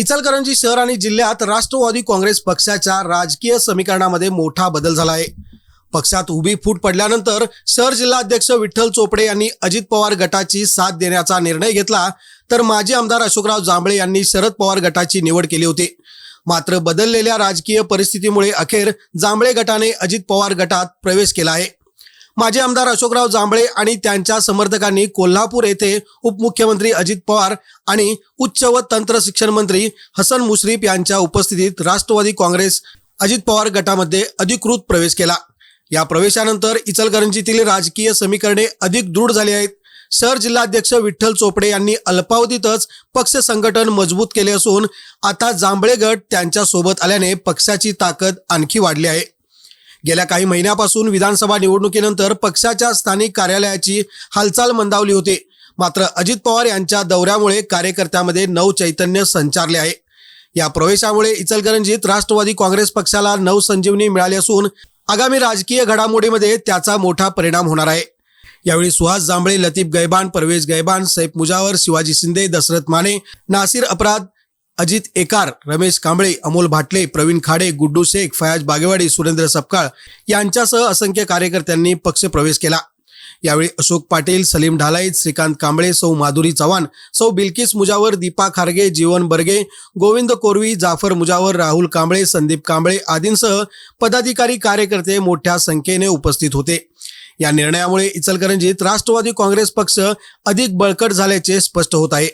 इचलकरंजी शहर आणि जिल्ह्यात राष्ट्रवादी काँग्रेस पक्षाच्या राजकीय समीकरणामध्ये मोठा बदल झाला आहे. पक्षात उभी फूट पडल्यानंतर शहर जिल्हाध्यक्ष विठ्ठल चोपडे यांनी अजित पवार गटाची साथ देण्याचा निर्णय घेतला तर माजी आमदार अशोकराव जांभळे यांनी शरद पवार गटाची निवड केली होती. मात्र बदललेल्या राजकीय परिस्थितीमुळे अखेर जांभळे गटाने अजित पवार गटात प्रवेश केला आहे. माजी आमदार अशोकराव जांभळे आणि त्यांच्या समर्थकांनी कोल्हापूर येथे उपमुख्यमंत्री अजित पवार आणि उच्च व तंत्र शिक्षण मंत्री हसन मुश्रीफ यांच्या उपस्थितीत राष्ट्रवादी काँग्रेस अजित पवार गटामध्ये अधिकृत प्रवेश केला. या प्रवेशानंतर इचलकरंजीतील राजकीय समीकरणे अधिक दृढ झाली आहेत. शहर जिल्हाध्यक्ष विठ्ठल चोपडे यांनी अल्पावधीतच पक्ष संघटन मजबूत केले असून आता जांभळे गट त्यांच्यासोबत आल्याने पक्षाची ताकद आणखी वाढली आहे. गेल्या काही महिन्यापासून विधानसभा निवडणुकीनंतर पक्षाच्या स्थानिक कार्यालयाची हालचाल मंदावली होती. मात्र अजित पवार यांच्या दौऱ्यामुळे कार्यकर्त्यामध्ये नवचैतन्य संचारले आहे. या प्रवेशामुळे इचलकरंजीत राष्ट्रवादी काँग्रेस पक्षाला नवसंजीवनी मिळाली असून आगामी राजकीय घडामोडीमध्ये त्याचा मोठा परिणाम होणार आहे. यावेळी सुहास जांभळे लतीफ गैबान परवेज गैबान सैफ मुजावर शिवाजी शिंदे दशरथ माने नासिर अपराध अजित एकार रमेश कांबळे अमोल भाटले प्रवीण खाडे गुड्डू शेख फयाज बागेवाडी सुरेंद्र सपकाळ यांच्यासह असंख्य कार्यकर्त्यांनी पक्ष प्रवेश केला. यावेळी अशोक पाटील सलीम ढालाईत श्रीकांत कांबळे सौ माधुरी चव्हाण सौ बिल्किस मुजावर दीपा खारगे जीवन बर्गे गोविंद कोरवी जाफर मुजावर राहुल कांबळे संदीप कांबळे आदींसह पदाधिकारी कार्यकर्ते मोठ्या संख्येने उपस्थित होते. या निर्णयामुळे इचलकरंजीत राष्ट्रवादी काँग्रेस पक्ष अधिक बळकट झाल्याचे स्पष्ट होत आहे.